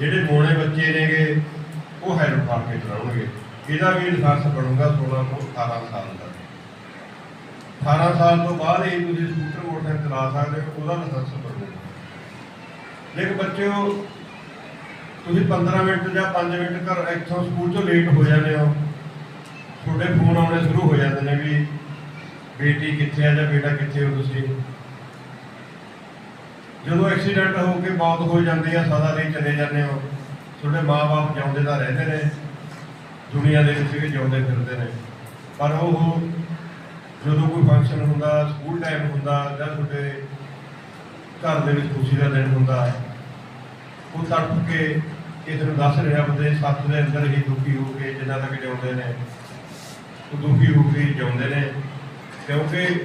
ਜਿਹੜੇ ਮੋਣੇ ਬੱਚੇ ਨੇਗੇ, ਉਹ ਹੈਲਪ ਫਾੜ ਕੇ ਚਲਾਉਣਗੇ। ਇਹਦਾ ਵੀ ਲਾਇਸੈਂਸ ਬਣੂਗਾ 16 ਤੋਂ 18 ਸਾਲ ਦਾ। 18 ਸਾਲ ਤੋਂ ਬਾਅਦ ਹੀ ਤੁਸੀਂ ਸਕੂਟਰ ਮੋਟਰਸਾਈਕਲ ਚਲਾ ਸਕਦੇ ਹੋ, ਉਹਦਾ ਲਾਇਸੈਂਸ ਬਣੂਗਾ। ਲੇਕਿਨ ਬੱਚਿਓ, ਤੁਸੀਂ 15 ਮਿੰਟ ਜਾਂ 5 ਮਿੰਟ ਘਰ ਇੱਥੋਂ ਸਕੂਲ ਤੋਂ ਲੇਟ ਹੋ ਜਾਂਦੇ ਹੋ। ਤੁਹਾਡੇ ਫੋਨ ਆਉਣੇ ਸ਼ੁਰੂ ਹੋ ਜਾਂਦੇ ਨੇ ਵੀ ਬੇਟੀ ਕਿੱਥੇ ਆ ਜਾਂ ਬੇਟਾ ਕਿੱਥੇ ਹੋ ਤੁਸੀਂ? ਜਦੋਂ ਐਕਸੀਡੈਂਟ ਹੋ ਕੇ ਮੌਤ ਹੋ ਜਾਂਦੀ ਆ ਸਦਾ ਲਈ ਚਲੇ ਜਾਂਦੇ ਹੋ। ਤੁਹਾਡੇ ਮਾਪੇ ਜਿਉਂਦੇ ਤਾਂ ਰਹਿੰਦੇ ਨੇ, ਦੁਨੀਆ ਦੇ ਵਿੱਚ ਵੀ ਜਿਉਂਦੇ ਫਿਰਦੇ ਨੇ। ਪਰ ਉਹ ਜਦੋਂ ਕੋਈ ਫੰਕਸ਼ਨ ਹੁੰਦਾ ਸਕੂਲ ਟਾਈਮ ਹੁੰਦਾ, ਜਾਂ ਤੁਹਾਡੇ ਘਰ ਦੇ ਵਿੱਚ ਖੁਸ਼ੀ ਦਾ ਦਿਨ ਹੁੰਦਾ, ਉਹ ਤੜਪ ਕੇ ਕਿਸੇ ਨੂੰ ਦੱਸ ਰਿਹਾ ਬੰਦੇ, ਸੱਤ ਦੇ ਅੰਦਰ ਹੀ ਦੁਖੀ ਹੋ ਕੇ ਜਿੰਨਾ ਤੱਕ ਜਿਉਂਦੇ ਨੇ, ਉਹ ਦੁਖੀ ਹੋ ਕੇ ਜਿਉਂਦੇ ਨੇ। ਕਿਉਂਕਿ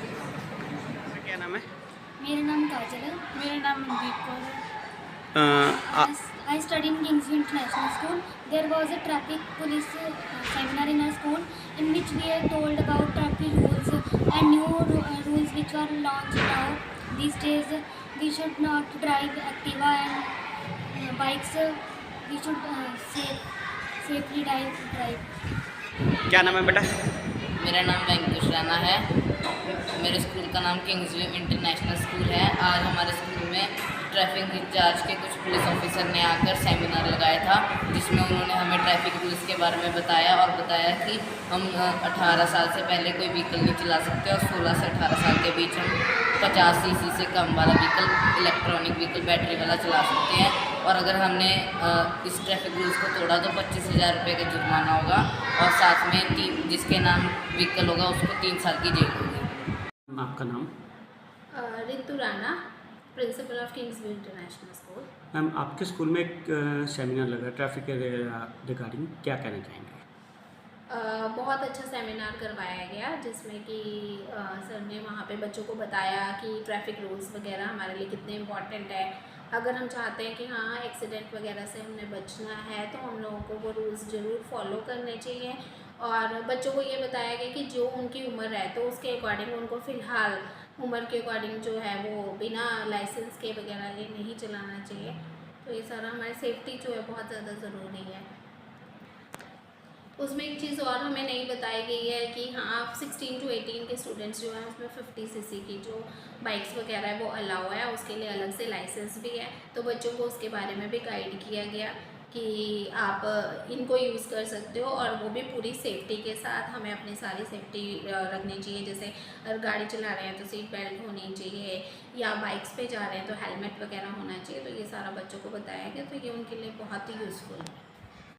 क्या नाम है मेरा नाम काजल है मेरा नाम मनदीप कौर है अ, आ- I study in Kingsview International School. There was a traffic police uh, seminar in our school in which we are told about traffic rules and new ru- uh, rules which are launched now. These days, uh, we should not drive Activa and uh, bikes. Uh, we should uh, safe, safely drive. drive. क्या नाम है बेटा? मेरा नाम वेंकुश राणा है। मेरे school का नाम किंग्स व्यू इंटरनेशनल स्कूल है। आज हमारे स्कूल में ट्रैफ़िक इंचार्ज के कुछ पुलिस ऑफिसर ने आकर सेमिनार लगाया था जिसमें उन्होंने हमें ट्रैफ़िक रूल्स के बारे में बताया और बताया कि हम अ, 18 साल से पहले कोई व्हीकल नहीं चला सकते और 16 से 18 साल के बीच हम 50 सीसी से कम वाला व्हीकल इलेक्ट्रॉनिक व्हीकल बैटरी वाला चला सकते हैं। और अगर हमने इस ट्रैफ़िक रूल्स को तोड़ा तो पच्चीस हज़ार रुपये का जुर्माना होगा और साथ में तीन जिसके नाम व्हीकल होगा उसको तीन साल की जेल होगी आपका नाम? Ritu Rana. Principal of Kingsview international school. Ma'am आपके स्कूल में एक सेमिनार लगा ट्रैफ़िक के रिगार्डिंग क्या कहना चाहेंगे? बहुत अच्छा सेमिनार करवाया गया जिसमें कि सर ने वहाँ पे बच्चों को बताया कि ट्रैफ़िक रूल्स वगैरह हमारे लिए कितने इंपॉर्टेंट है। अगर हम चाहते हैं कि हाँ एक्सीडेंट वगैरह से हमने बचना है तो हम लोगों को वो रूल्स ज़रूर फॉलो करने चाहिए। और बच्चों को ये बताया गया कि जो उनकी उम्र है तो उसके अकॉर्डिंग उनको फ़िलहाल उम्र के अकॉर्डिंग जो है वो बिना लाइसेंस के वगैरह ये नहीं चलाना चाहिए। तो ये सारा हमारी सेफ्टी जो है बहुत ज़्यादा ज़रूरी है। उसमें एक चीज़ और हमें नहीं बताई गई है कि हाँ 16 टू 18 के स्टूडेंट्स जो हैं, उसमें 50 सीसी की जो बाइक्स वगैरह है वो अलाउ है, उसके लिए अलग से लाइसेंस भी है। तो बच्चों को उसके बारे में भी गाइड किया गया। कि आप इनको यूज़ कर सकते हो और वो भी पूरी सेफ्टी के साथ हमें अपनी सारी सेफ्टी रखनी चाहिए। जैसे अगर गाड़ी चला रहे हैं तो सीट बेल्ट होनी चाहिए या बाइक्स पे जा रहे हैं तो हेलमेट वगैरह होना चाहिए। तो ये सारा बच्चों को बताया गया तो ये उनके लिए बहुत ही यूज़फुल है।